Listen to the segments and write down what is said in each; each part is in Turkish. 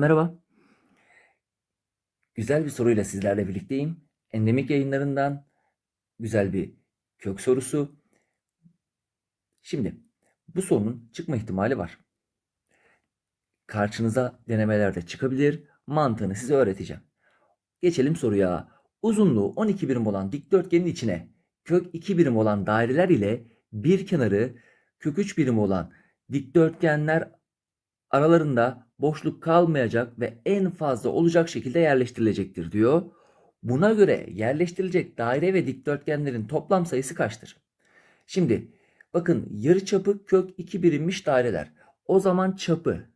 Merhaba. Güzel bir soruyla sizlerle birlikteyim. Endemik yayınlarından güzel bir kök sorusu. Şimdi bu sorunun çıkma ihtimali var. Karşınıza denemelerde çıkabilir. Mantığını size öğreteceğim. Geçelim soruya. Uzunluğu 12 birim olan dikdörtgenin içine kök 2 birim olan daireler ile bir kenarı kök 3 birim olan dikdörtgenler aralarında boşluk kalmayacak ve en fazla olacak şekilde yerleştirilecektir diyor. Buna göre yerleştirilecek daire ve dikdörtgenlerin toplam sayısı kaçtır? Şimdi bakın yarıçapı kök 2 birimmiş daireler. O zaman çapı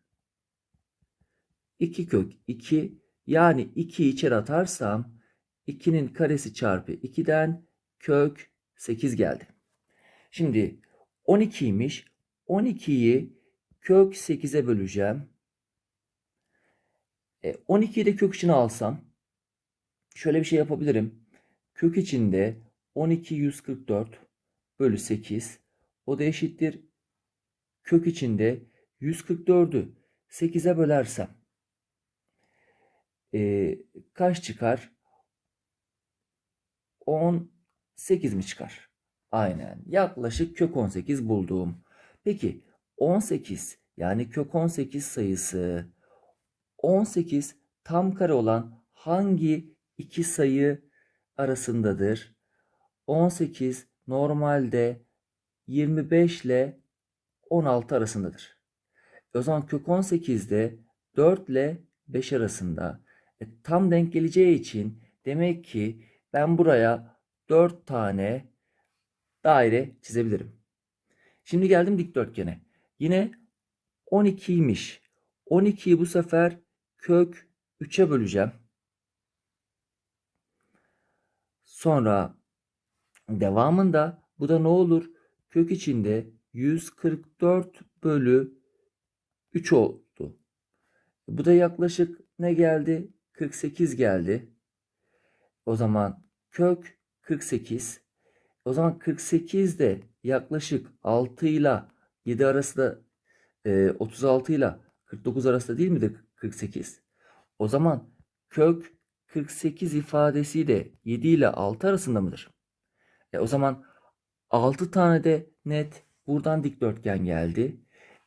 2 kök 2 yani 2 içeri atarsam 2'nin karesi çarpı 2'den kök 8 geldi. Şimdi 12'ymiş. 12'yi kök 8'e böleceğim. E, 12'yi de kök içine alsam şöyle bir şey yapabilirim. Kök içinde 12 144 bölü 8 o da eşittir. Kök içinde 144'ü 8'e bölersem e, kaç çıkar? 18 mi çıkar? Aynen. Yaklaşık kök 18 buldum. Peki 18 yani kök 18 sayısı 18 tam kare olan hangi iki sayı arasındadır? 18 normalde 25 ile 16 arasındadır. O zaman kök 18 de 4 ile 5 arasında. E, tam denk geleceği için demek ki ben buraya 4 tane daire çizebilirim. Şimdi geldim dikdörtgene. Yine 12'ymiş. 12'yi bu sefer kök 3'e böleceğim. Sonra devamında bu da ne olur? Kök içinde 144 bölü 3 oldu. Bu da yaklaşık ne geldi? 48 geldi. O zaman kök 48. O zaman 48 de yaklaşık 6 ile 7 arasında e, 36 ile 49 arasında değil midir 48? O zaman kök 48 ifadesi de 7 ile 6 arasında mıdır? E, o zaman 6 tane de net buradan dikdörtgen geldi.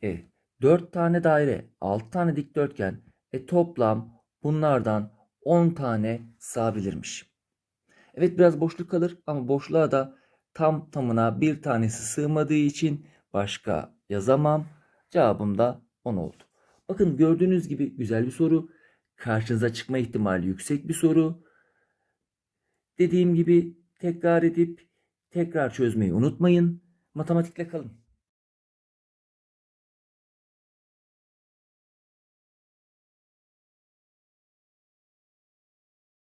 E, 4 tane daire, 6 tane dikdörtgen. E, toplam bunlardan 10 tane sığabilirmiş. Evet biraz boşluk kalır ama boşluğa da tam tamına bir tanesi sığmadığı için başka yazamam. Cevabım da 10 oldu. Bakın gördüğünüz gibi güzel bir soru. Karşınıza çıkma ihtimali yüksek bir soru. Dediğim gibi tekrar edip tekrar çözmeyi unutmayın. Matematikle kalın.